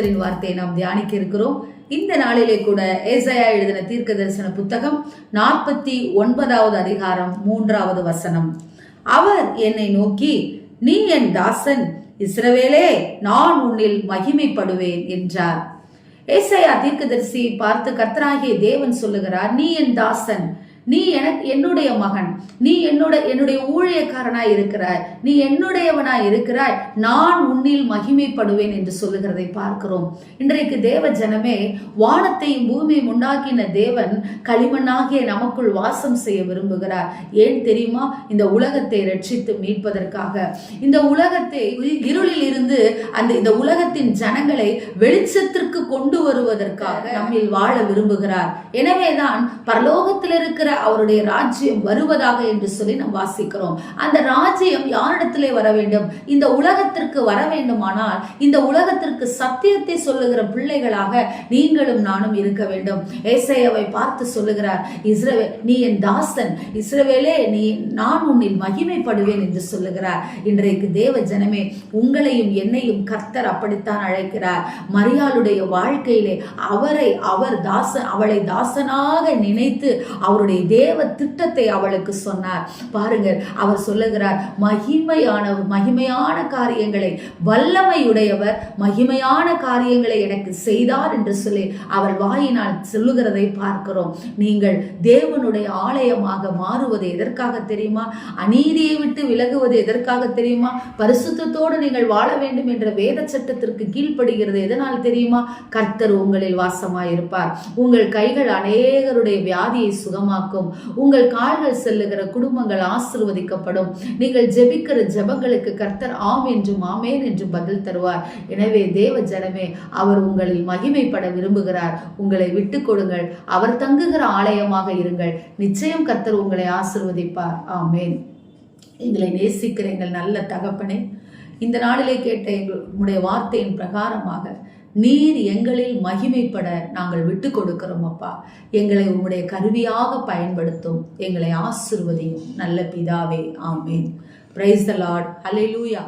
கர்த்தரின் வார்த்தையை நாம் தியானிக்க இருக்கிறோம். இந்த நாளிலே கூட ஏசையா எழுதின தீர்க்க தரிசன புத்தகம் நாற்பத்தி ஒன்பதாவது அதிகாரம் மூன்றாவது வசனம். அவர் என்னை நோக்கி நீ என் தாசன் இஸ்ரவேலே நான் உன்னில் மகிமைப்படுவேன் என்றார். ஏசையா தீர்க்கதரிசி பார்த்து கர்த்தராகிய தேவன் சொல்லுகிறார் நீ என் தாசன் நீ எனக்கு என்னுடைய மகன். நீ என்னோட என்னுடைய ஊழியக்காரனாய் இருக்கிறாய். நீ என்னுடையவனாய் இருக்கிறாய். நான் உன்னில் மகிமைப்படுவேன் என்று சொல்லுகிறதை பார்க்கிறோம். இன்றைக்கு தேவ ஜனமே வானத்தையும் பூமியும் உண்டாக்கின தேவன் களிமண்ணாகிய நமக்குள் வாசம் செய்ய விரும்புகிறார். ஏன் தெரியுமா? இந்த உலகத்தை ரட்சித்து மீட்பதற்காக. இந்த உலகத்தை இருளில் இருந்து அந்த இந்த உலகத்தின் ஜனங்களை வெளிச்சத்திற்கு கொண்டு வருவதற்காக நம்மில் வாழ விரும்புகிறார். எனவேதான் பரலோகத்தில் இருக்கிற அவருடைய ராஜ்யம் வருவதாக என்று சொல்லி நாம் வாசிக்கிறோம். அந்த ராஜ்யம் யாரிடத்திலே வர வேண்டும்? இந்த உலகத்திற்கு வர வேண்டுமானால் இந்த உலகத்திற்கு சத்தியத்தை சொல்லுகிற பிள்ளைகளாக நீங்களும் நானும் இருக்க வேண்டும். ஏசையாவை பார்த்து சொல்லுகிறார் இஸ்ரவே நீ என் தாசன். இஸ்ரவேலே நீ நான் உன்னில் மகிமைப்படுவேன் என்று சொல்லுகிறார். இன்றைக்கு தேவ ஜனமே உங்களையும் என்னையும் கர்த்தர் அப்படித்தான் அழைக்கிறார். மரியாளுடைய வாழ்க்கையிலே அவரை அவர் தாசன் அவளை தாசனாக நினைத்து அவருடைய தேவ திட்டத்தை அவளுக்கு சொன்னார். பாருங்கள் அவர் சொல்லுகிறார் மகிமையான மகிமையான காரியங்களை வல்லமையுடையவர் மகிமையான காரியங்களை எனக்கு செய்தார் என்று சொல்லி அவர் வாயினால் சொல்லுகிறதை பார்க்கிறோம். நீங்கள் தேவனுடைய ஆலயமாக மாறுவது எதற்காக தெரியுமா? அநீதியை விட்டு விலகுவது எதற்காக தெரியுமா? பரிசுத்தத்தோடு நீங்கள் வாழ வேண்டும் என்ற வேத சட்டத்திற்கு கீழ்ப்படுகிறது எதனால் தெரியுமா? கர்த்தர் உங்களில் வாசமாயிருப்பார். உங்கள் கைகள் அநேகருடைய வியாதியை சுகமாக்கும். உங்கள் கால்கள் செல்லுகிற குடும்பங்கள் ஆசிர்வதிக்கப்படும். நீங்கள் ஜெபிக்கிற ஜெபங்களுக்கு கர்த்தர் ஆம் என்றும் ஆமேன் என்று பதில் தருவார். எனவே தேவ ஜனமே அவர் உங்களில் மகிமைப்பட விரும்புகிறார். உங்களை விட்டு கொடுங்கள். அவர் தங்குகிற ஆலயமாக இருங்கள். நிச்சயம் கர்த்தர் உங்களை ஆசிர்வதிப்பார். ஆமேன். எங்களை நேசிக்கிற எங்கள் நல்ல தகப்பனே இந்த நாளிலே கேட்ட எங்கள் வார்த்தையின் பிரகாரமாக நீர் எங்களில் மகிமைப்பட நாங்கள் விட்டு கொடுக்கிறோம் அப்பா. எங்களை உங்களுடைய கருவியாக பயன்படுத்தும் எங்களை ஆசிர்வதியும். நல்ல பிதாவே ஆமேன். Praise the Lord hallelujah